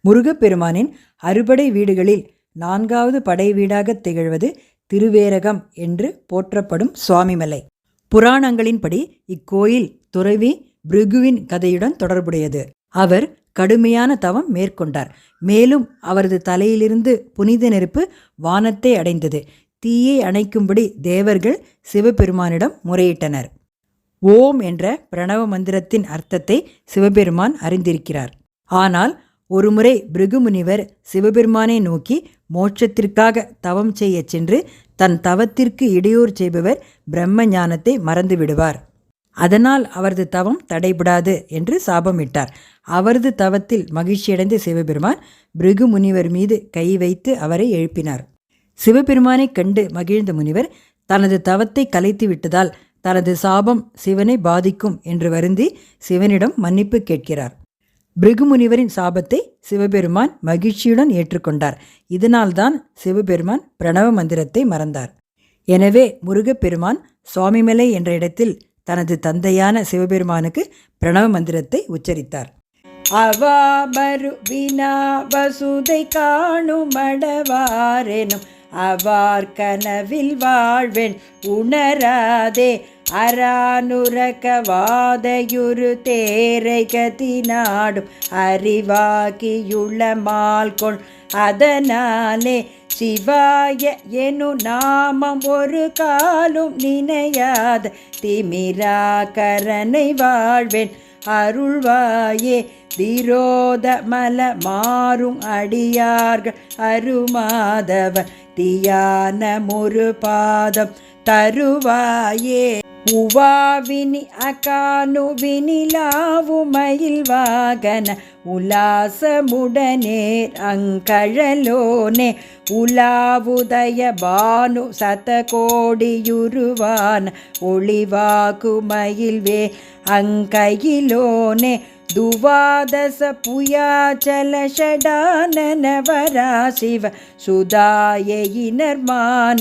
முருகப்பெருமானின் அறுபடை வீடுகளில் நான்காவது படை வீடாகத் திகழ்வது திருவேரகம் என்று போற்றப்படும் சுவாமிமலை. புராணங்களின்படி இக்கோயில் துறவி பிருகுவின் கதையுடன் தொடர்புடையது. அவர் கடுமையான தவம் மேற்கொண்டார். மேலும் அவரது தலையிலிருந்து புனித நெருப்பு வானத்தை அடைந்தது. தீயை அணைக்கும்படி தேவர்கள் சிவபெருமானிடம் முறையிட்டனர். ஓம் என்ற பிரணவ மந்திரத்தின் அர்த்தத்தை சிவபெருமான் அறிந்திருக்கிறார். ஆனால் ஒருமுறை பிருகுமுனிவர் சிவபெருமானை நோக்கி மோட்சத்திற்காக தவம் செய்யச் சென்று தன் தவத்திற்கு இடையூறு செய்பவர் பிரம்ம ஞானத்தை மறந்து விடுவார். அதனால் அவரது தவம் தடைபடாது என்று சாபமிட்டார். அவரது தவத்தில் மகிழ்ச்சியடைந்த சிவபெருமான் பிருகு முனிவர் மீது கை வைத்து அவரை எழுப்பினார். சிவபெருமானைக் கண்டு மகிழ்ந்த முனிவர் தனது தவத்தை கலைத்து விட்டதால் தனது சாபம் சிவனை பாதிக்கும் என்று வருந்தி சிவனிடம் மன்னிப்பு கேட்கிறார். பிருகுமுனிவரின் சாபத்தை சிவபெருமான் மகிழ்ச்சியுடன் ஏற்றுக்கொண்டார். இதனால்தான் சிவபெருமான் பிரணவ மந்திரத்தை மறந்தார். எனவே முருகப்பெருமான் சுவாமிமலை என்ற இடத்தில் தனது தந்தையான சிவபெருமானுக்கு பிரணவ மந்திரத்தை உச்சரித்தார். அவா வினா வசுதை காணும் அவார் கனவில் வாழ்வென் உணராதே அரானுரகவாதையுரு தேரை கதி நாடும் அறிவாகியுள்ள மால்கொள். அதனாலே சிவாய எனு நாமம் ஒரு காலும் நினையாத திமிரா கரனை வாழ்வேன் அருள்வாயே. திரோத மல மாறும் அடியார்கள் அருமாதவ தியான முரு பாதம் தருவாயே. உவாவினி அகானு வினிலாவுமயில் வாகன உல்லாசமுடனேர் அங்கழலோனே. உலாவுதய பானு சதகோடியுருவான ஒளிவாகுமயில்வே அங்கையிலோனே. துவாதச புயாச்சல ஷடானனவரா சிவ சுதாயினர்மான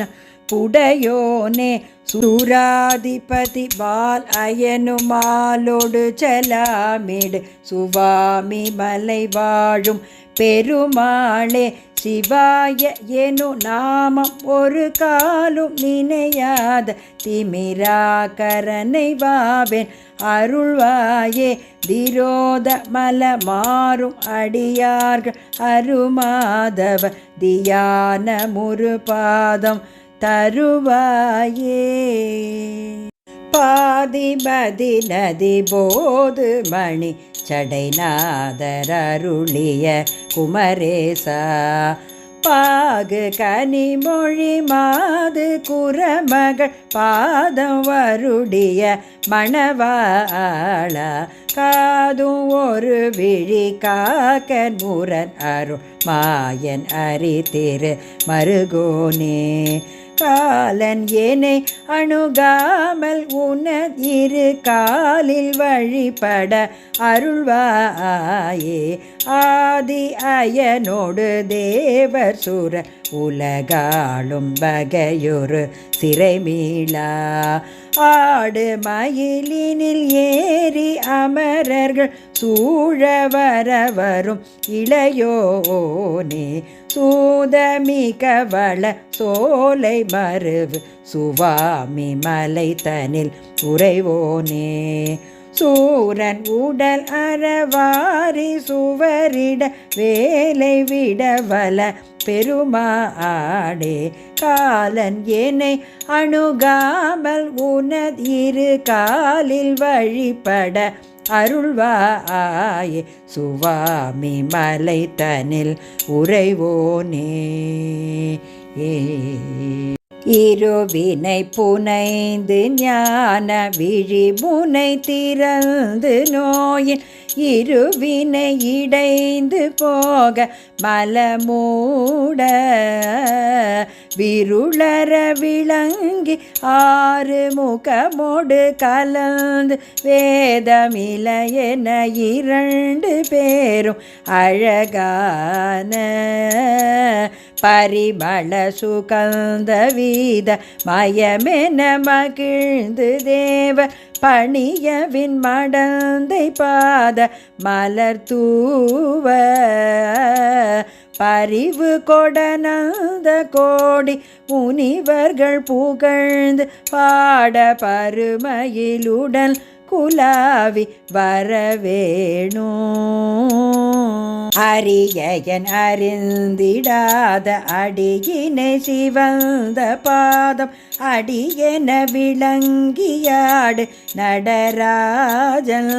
புடையோனே சுராதிபதி பால் அயனுமாலோடு செலாமிடு சுவாமி மலை வாழும் பெருமாளே சிவாய எனு நாமம் ஒரு காலும் நினையாத திமிராகரனை வாவேன். அருள்வாயே திரோத மல மாறும் அடியார்கள் அருமாதவ தியான முரு பாதம் தருவாயே. பாதிபதி நதி போது மணி சடைநாதர் அருளிய குமரேசா. பாகு கனிமொழி மாது குரமகள் பாதம் வருடிய மணவாளா. காதும் ஒரு விழி காக்கன் முரன் அருள் மாயன் அரி திரு மருகோனே. காலன் ஏனை அணுகாமல் உன இரு காலில் வழிபட அருள்வாயே. ஆதி அயனோடு தேவர் சுர உலகாளும் வகையொரு சிறைமீளா. ஆடு மயிலினில் ஏறி அமரர்கள் சூழ வர வரும் இளையோனே. சூதமிக வள சோலை மறுவு சுவாமி மலை தனில் உறைவோனே. சூரன் உடல் அறவாரி சுவரிட வேலை விடவல பெருமாடே. காலன் என்னை அணுகாமல் உனது இரு காலில் வழிபட அருள்வாயே. சுவாமி மலை தனில் உறைவோனே. ஏ இருவினை புனைந்து ஞான விழி முனை திறந்து நோயின் இருவினை இடைந்து போக மலமூட விருளர விளங்கி ஆறு முகமோடு கலந்து வேதமிலையென இரண்டு பேரும் அழகான பரிமள சுகந்த வீத மயமென மகிழ்ந்து தேவ பணியவின் மடந்தை பாத மலர் தூவ பரிவு கொடனந்த கோடி முனிவர்கள் புகழ்ந்து பாட பருமையிலுடன் குலாவி வரவேணும் அரியன் அறிந்திடாத அடியினை சிவந்த பாதம் அடியென விளங்கியாடு நடராஜன்.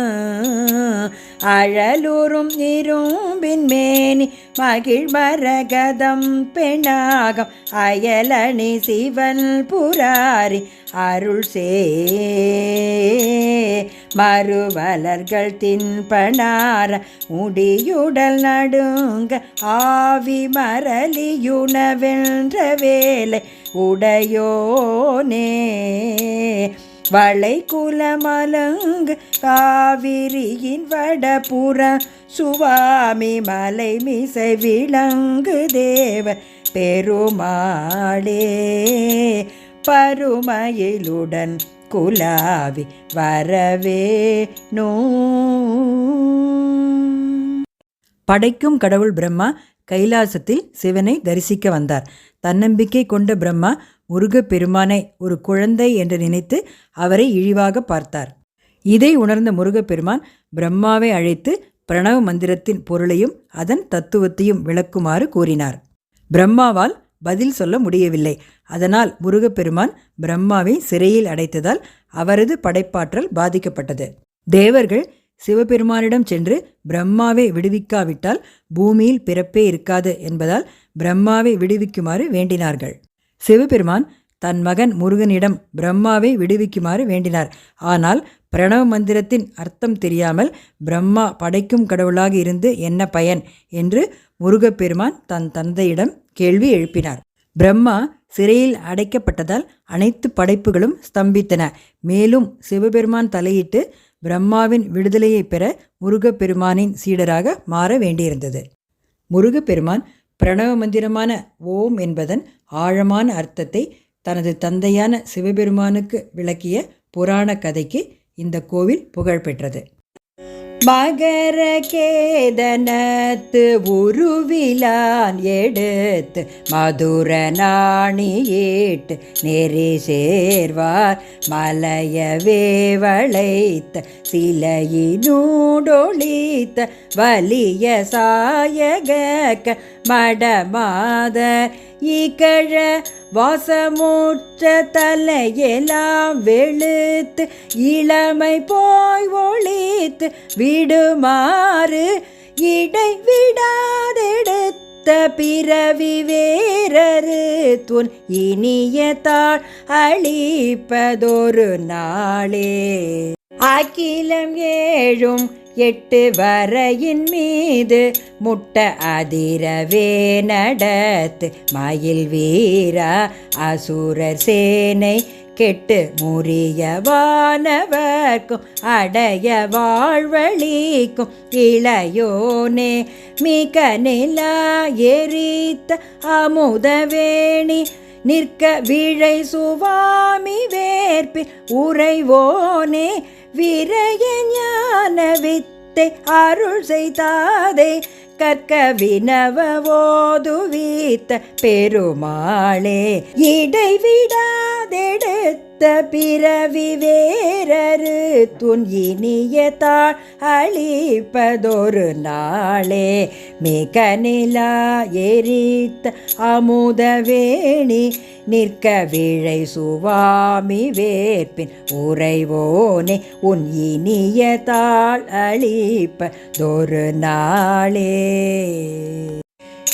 அழலுறும் இரும்பின் மேனி மகிழ் மரகதம் பெண்ணாகம் அயலணி சிவன் புராரி அருள் சே. மறுவலர்கள் தின்பனார உடல் நடுங்க ஆவி மரலியுணவென்ற வேலை உடையோனே. வளை குலமலங்கு காவிரியின் வடபுற சுவாமி மலை மிசை விளங்கு தேவ பெருமாளே. பருமையிலுடன் குலாவி வரவே நூ படைக்கும் கடவுள் பிரம்மா கைலாசத்தில் சிவனை தரிசிக்க வந்தார். தன்னம்பிக்கை கொண்ட பிரம்மா முருகப்பெருமானை ஒரு குழந்தை என்று நினைத்து அவரை இழிவாக பார்த்தார். இதை உணர்ந்த முருகப்பெருமான் பிரம்மாவை அழைத்து பிரணவ மந்திரத்தின் பொருளையும் அதன் தத்துவத்தையும் விளக்குமாறு கூறினார். பிரம்மாவால் பதில் சொல்ல முடியவில்லை. அதனால் முருகப்பெருமான் பிரம்மாவை சிறையில் அடைத்ததால் அவரது படைப்பாற்றல் பாதிக்கப்பட்டது. தேவர்கள் சிவபெருமானிடம் சென்று பிரம்மாவை விடுவிக்காவிட்டால் பூமியில் பிறப்பே இருக்காது என்பதால் பிரம்மாவை விடுவிக்குமாறு வேண்டினார்கள். சிவபெருமான் தன் மகன் முருகனிடம் பிரம்மாவை விடுவிக்குமாறு வேண்டினார். ஆனால் பிரணவ மந்திரத்தின் அர்த்தம் தெரியாமல் பிரம்மா படைக்கும் கடவுளாக இருந்து என்ன பயன் என்று முருகப்பெருமான் தன் தந்தையிடம் கேள்வி எழுப்பினார். பிரம்மா சிறையில் அடைக்கப்பட்டதால் அனைத்து படைப்புகளும் ஸ்தம்பித்தன. மேலும் சிவபெருமான் தலையிட்டு பிரம்மாவின் விடுதலையை பெற முருகப்பெருமானின் சீடராக மாற வேண்டியிருந்தது. முருகப்பெருமான் பிரணவ மந்திரமான ஓம் என்பதன் ஆழமான அர்த்தத்தை தனது தந்தையான சிவபெருமானுக்கு விளக்கிய புராண கதைக்கு இந்த கோவில் புகழ்பெற்றது. மகர கேதனத்து உருவிலான் எடுத்து மதுர நாணியேட்டு நெறி சேர்வார் மலையவே வளைத்த சிலையினூடொழித்த வலிய சாயக மடமாத இகழ வாசமூற்ற தலையெல்லாம் வெளுத்து இளமை போய் ஒழித்து விடுமாறு இடை விடாதெடுத்த பிறவி வேறரு துன் இனிய தாள் அழிப்பதொரு நாளே. அகிலம் ஏழும் எட்டு வரையின் மீது முட்ட அதிரவே நடத்து மயில் வீரா அசுரர் சேனை கெட்டு முறியவானவர்க்கும் அடைய வாழ்வழிக்கும் இளையோனே மிக நிலா எரித்த அமுதவேணி நிற்க விழை சுவாமி வேர்ப்பில் உறைவோனே விரைய ஞான வித்தை அருள் செய்தாதே கற்க வினவோதுவித்த பெருமாளே இடைவிடாதெடுத்து அடுத்த பிறவி வேறரு துன் இனிய தாழ் அழிப்பதொரு நாளே. மிக நிலா எரித்த அமுதவேணி நிற்க விழை சுவாமி வேற்பின் உறைவோனே. உன் இனிய தாழ் அழிப்பதொரு நாளே.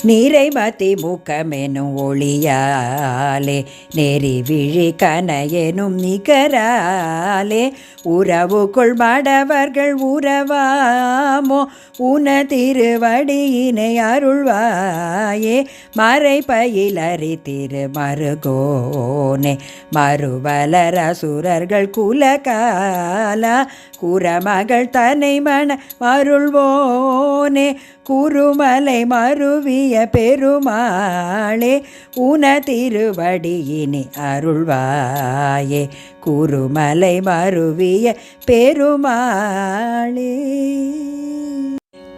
நிறைமதி முகமெனும் ஒளியாலே நெறி விழி கனையெனும் நிகராலே உறவு கொள்படவர்கள் உறவாமோ உன திருவடியினை அருள்வாயே மறை பயிலறி திரு மருகோனே மறுவலர சுரர்கள் குலகாலா குரமகள் தனை மன அருள்வோனே குருமலை மருவிய பெருமாளே உன திருவடியினி அருள்வாயே. குருமலை மருவிய பெருமாளே.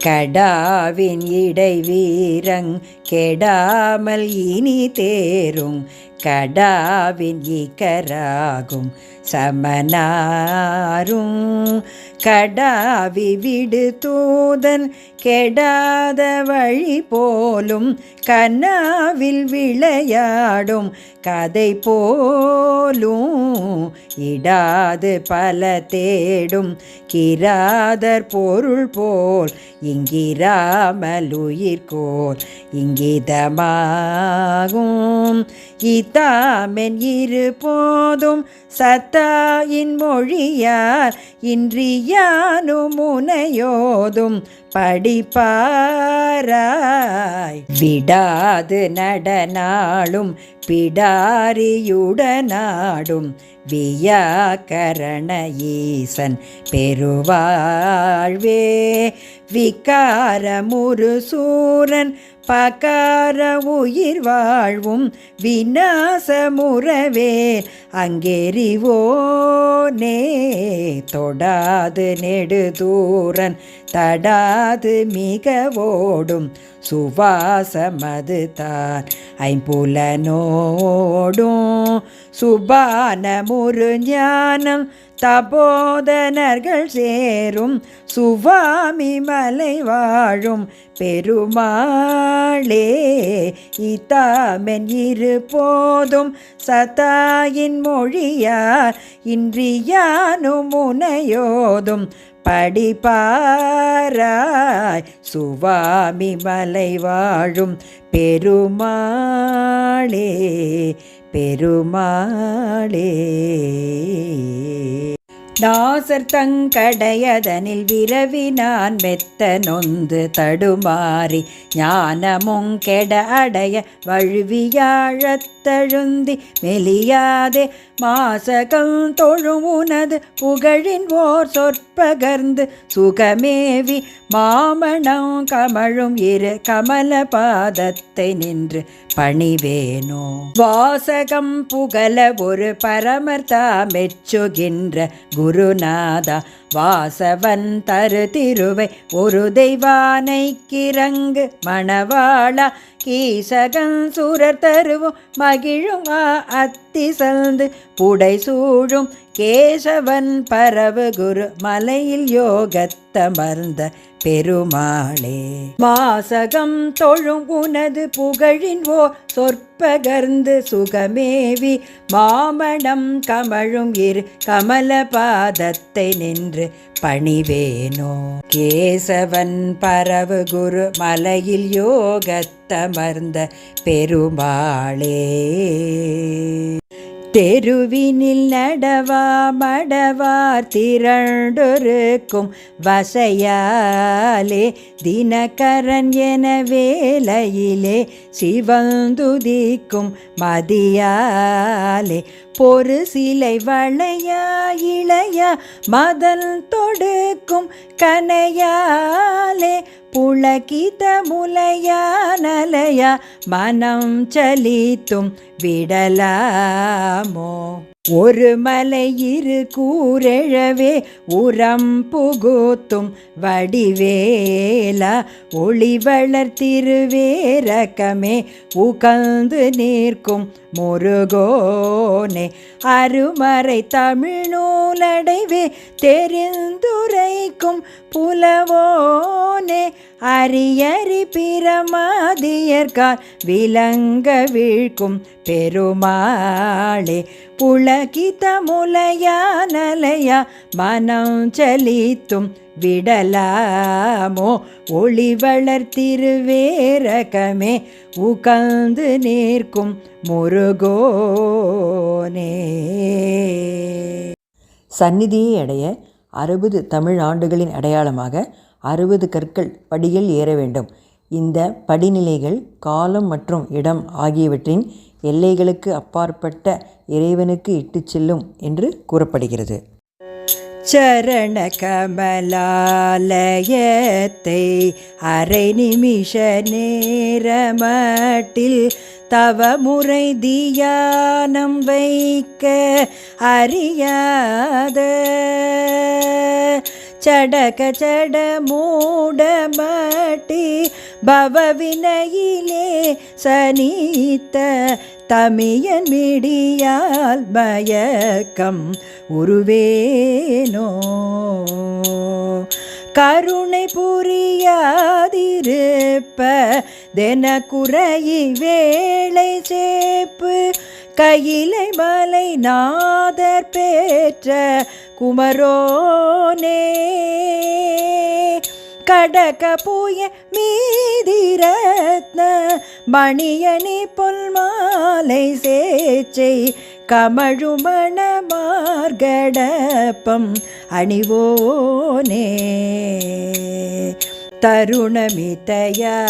கடாவின் இடை வீரங் கெடாமல் இனி தேரும் கடாவின் ஈக்கராகும் சமனாரும். கடாவி விடு தூதன் கெடாத வழி போலும் கனாவில் விளையாடும் கதை போலும். இடாது பல தேடும் கிராதர் பொருள் போல் இங்கிராமல் உயிர்கோல் இங்கிதமாகும். இத்தாமென் இரு போதும் சத்தாயின் மொழியார் இன்றியானும் முனையோதும் படிப்பாராய். விடாது நடனாளும் பிடாரியுடனாடும் வியாக்கரண ஈசன் பெருவாழ்வே விகாரமுரு சூரன் பகார உயிர் வாழ்வும் விநாசமுறவே. அங்கெறிவோனே தொடாது நெடுதூரன் தடாது மிக ஓடும் சுவாசமது தான் ஐம்புலனோடும் சுபான முரு ஞானம் தபோதனர்கள் சேரும் சுவாமி மலை வாழும் பெருமாளே. இத்தாமென் இரு போதும் சதாயின் மொழியார் இன்றியானும் முனையோதும் படிப்பாராய். சுவாமி மலை வாழும் பெருமாளே. பெருமாளே. நாசர் தங்கடையதனில் விரவினான் மெத்த நொந்து தடுமாறி ஞானமும் கெட அடைய வழுவியாழத்தழுந்தி மெலியாதே மாசகம் தொழும் உனது புகழின் ஓர் சொற்பகர்ந்து சுகமேவி மாமணம் கமழும் இரு கமல பாதத்தை நின்று பணிவேனோ. வாசகம் புகழ ஒரு பரமர்தா மெச்சுகின்ற குருநாதா வாசவன் தரு திருவை ஒரு தெய்வானை கிறங்கு மணவாளா கீசகன் சுரர் தருவும் மகிழும் அத்தி சந்து புடை சூழும் கேசவன் பரவு குரு மலையில் யோகத்தமர்ந்த பெருமாளே. வாசகம் தொழும் உனது புகழின் ஓ சொற்பகர்ந்து சுகமேவி. மாமணம் கமழும் இரு கமல பாதத்தை நின்று பணிவேனோ. கேசவன் பரவு குரு மலையில் யோகத்தமர்ந்த பெருமாளே. தெருவினில் நடவா மடவார் திரண்டொருக்கும் வசையாலே தினகரன் என வேலையிலே சிவந்துதிக்கும் மதியாலே பொறு சிலை வளையா இளையா மதல் தொடுக்கும் கனையாலே புலகித முலையா நலையா மனம் சலித்தும் விடலாமோ? ஒரு மலை இரு கூரெழவே உரம் புகுத்தும் வடிவேலா. ஒளி வளர்த்திருவேரக்கமே உகழ்ந்து நிற்கும் முருகோனே. அருமறை தமிழ் நூலடைவே தெரிந்துரைக்கும் புலவோனே. அரியறி பிரமாதியர்கால் விலங்க வீழ்க்கும் பெருமாளே. புலகித முலையா நலையா மனம் செலித்தும் விடலாமோ? ஒளி வளர்த்திருவேரகமே உகந்து நிற்கும் முருகோனே. சந்நிதியை அடைய அறுபது தமிழ் ஆண்டுகளின் அடையாளமாக அறுபது கற்கள் படியில் ஏற வேண்டும். இந்த படிநிலைகள் காலம் மற்றும் இடம் ஆகியவற்றின் எல்லைகளுக்கு அப்பாற்பட்ட இறைவனுக்கு இட்டுச் செல்லும் என்று கூறப்படுகிறது. சரண கமலாலயத்தை அரை நிமிஷ நேரமட்டில் தவமுறை தியானம் வைக்க அறியாத. சடக சட மூடமட்டி பவவினையிலே சனித்த தமியன் மிடியால் மயக்கம் உருவேனோ? கருணை புரியாதிருப்ப தென குறையி வேளை சேப்பு கையிலை மலை நாதர் பேற்ற குமரோனே. கடக பூய மீதிரத்ன மணியணி பொல்மாலை சேச்சை கமழுமண மார்கடப்பம் அணிவோனே. தருணமிதயா.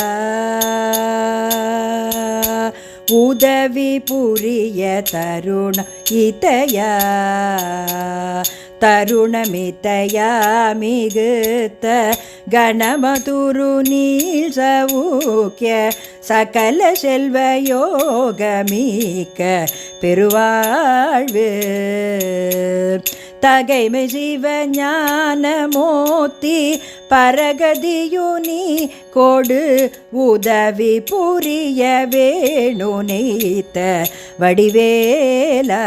உதவி புரிய தருண இதையா. தருணமிதயா மிகுத்த கணமதுரு நீள் சவுக்கிய சகல செல்வ யோகமீக்க பெருவாழ்வு. தகைமை சிவ ஞான பரகதியுனி கொடு உதவி புரிய வேணு நீத்த வடிவேலா.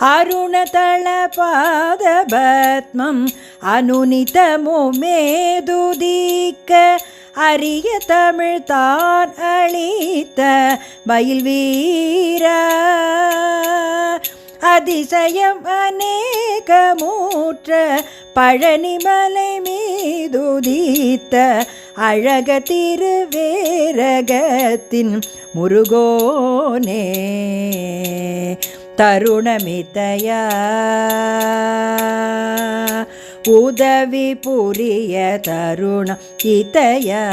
அருணதள பாத பத்மம் அனுனிதமோ மேதுதிக்க அரிய தமிழ் தான் அளித்த மயில் வீர. அதிசயம் அநேகமூற்ற பழனிமலை மீதுதித்த அழக திருவேரகத்தின் முருகோனே. தருணமிதயா. உதவி புரிய தருணம் இதயா